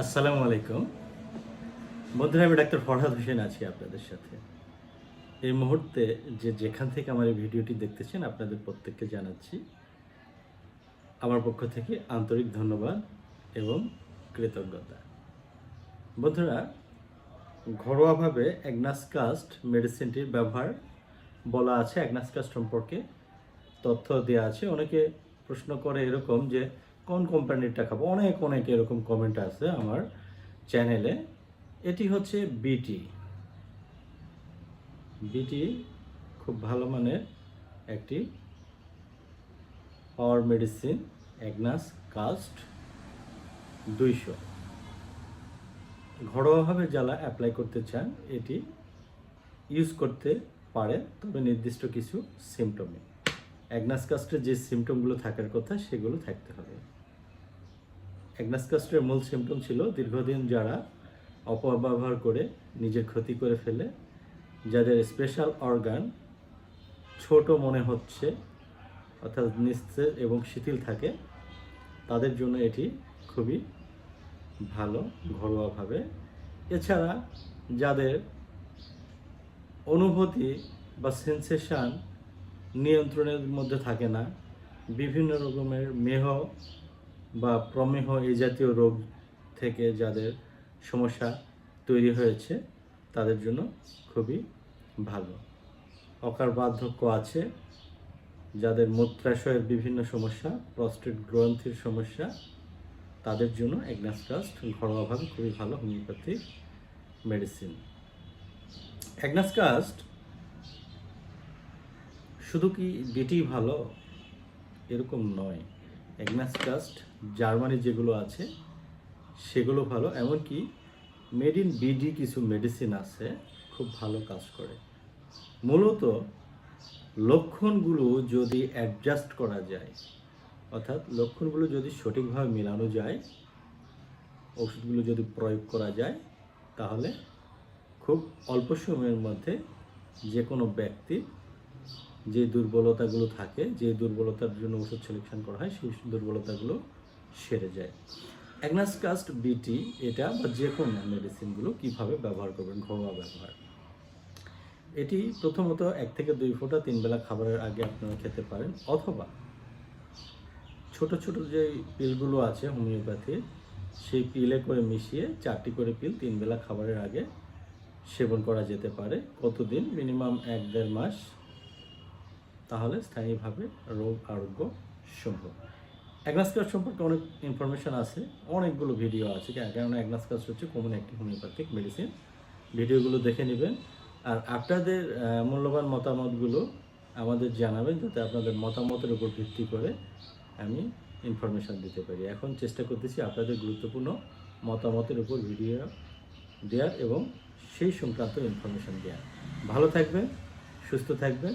আসসালামু আলাইকুম। বন্ধুরা, আমি ডাক্তার ফরহাদ হোসেন আছি আপনাদের সাথে। এই মুহূর্তে যে যেখান থেকে আমার এই ভিডিওটি দেখতেছেন, আপনাদের প্রত্যেককে জানাচ্ছি আমার পক্ষ থেকে আন্তরিক ধন্যবাদ এবং কৃতজ্ঞতা। বন্ধুরা, ঘরোয়াভাবে অ্যাগনাসকাস্ট মেডিসিনটির ব্যবহার বলা আছে। অ্যাগনাসকাস্ট সম্পর্কে তথ্য দেওয়া আছে। অনেকে প্রশ্ন করে এরকম যে কোন কোম্পানিরটা খাব? অনেক অনেক এরকম কমেন্ট আছে আমার চ্যানেলে এটি হচ্ছে বিটি বিটি খুব ভালো মানের একটি পাওয়ার মেডিসিন অ্যাগনাস কাস্ট দুইশো। ঘরোয়াভাবে যারা অ্যাপ্লাই করতে চান, এটি ইউজ করতে পারে তবে নির্দিষ্ট কিছু সিমটমে অ্যাগনাস কাস্টের যে সিমটমগুলো থাকার কথা, সেগুলো থাকতে হবে। অ্যাগনাস কাস্টের মূল সিমটম ছিল দীর্ঘদিন যারা অপব্যবহার করে নিজের ক্ষতি করে ফেলে, যাদের স্পেশাল অর্গান ছোট মনে হচ্ছে, অর্থাৎ নিস্তেজ এবং শিথিল থাকে, তাদের জন্য এটি খুবই ভালো ঘরোয়াভাবে। এছাড়া যাদের অনুভূতি বা সেন্সেশন নিয়ন্ত্রণের মধ্যে থাকে না, বিভিন্ন রকমের মেহ বা প্রমেহ এই জাতীয় রোগ থেকে যাদের সমস্যা তৈরি হয়েছে, তাদের জন্য খুবই ভালো। অকার বার্ধক্য আছে, যাদের মূত্রাশয়ের বিভিন্ন সমস্যা, প্রস্টেট গ্রন্থির সমস্যা, তাদের জন্য অ্যাগনাসকাস্ট ঘরোয়াভাবে খুবই ভালো হোমিওপ্যাথিক মেডিসিন। অ্যাগনাসকাস্ট শুধু কি বিটি ভালো? এরকম নয়। অ্যাগনাসকাস্ট জার্মানি যেগুলো আছে, সেগুলো ভালো। এমনকি মেড ইন বিডি কিছু মেডিসিন আছে, খুব ভালো কাজ করে। মূলত লক্ষণগুলো যদি অ্যাডজাস্ট করা যায়, অর্থাৎ লক্ষণগুলো যদি সঠিকভাবে মেলানো যায়, ওষুধগুলো যদি প্রয়োগ করা যায়, তাহলে খুব অল্প সময়ের মধ্যে যে কোনো ব্যক্তির যে দুর্বলতাগুলো থাকে, যে দুর্বলতার জন্য ওষুধ সিলেকশন করা হয়, সেই দুর্বলতাগুলো সেরে যায়। অ্যাগনাসকাস্ট বিটি এটা বা যে কোনো মেডিসিনগুলো কীভাবে ব্যবহার করবেন, ঘরোয়া ব্যবহার। এটি প্রথমত এক থেকে দুই ফোঁটা তিন বেলা খাবারের আগে আপনারা খেতে পারেন, অথবা ছোট ছোট যে পিলগুলো আছে হোমিওপ্যাথির সেই পিলে করে মিশিয়ে চারটি করে পিল তিন বেলা খাবারের আগে সেবন করা যেতে পারে। কতদিন? মিনিমাম এক দেড় মাস। তাহলে স্থায়ীভাবে রোগ আরোগ্য সম্ভব। অ্যাগনাসকাস সম্পর্কে অনেক ইনফরমেশন আছে, অনেকগুলো ভিডিও আছে কেননা অ্যাগনাসকাস হচ্ছে কমন একটি হোমিওপ্যাথিক মেডিসিন ভিডিওগুলো দেখে নেবেন। আর আপনাদের মূল্যবান মতামতগুলো আমাদের জানাবেন, যাতে আপনাদের মতামতের উপর ভিত্তি করে আমি ইনফরমেশন দিতে পারি। এখন চেষ্টা করতেছি আপনাদের গুরুত্বপূর্ণ মতামতের উপর ভিডিও দেওয়ার এবং সেই সংক্রান্ত ইনফরমেশন দেওয়ার ভালো থাকবেন, সুস্থ থাকবেন।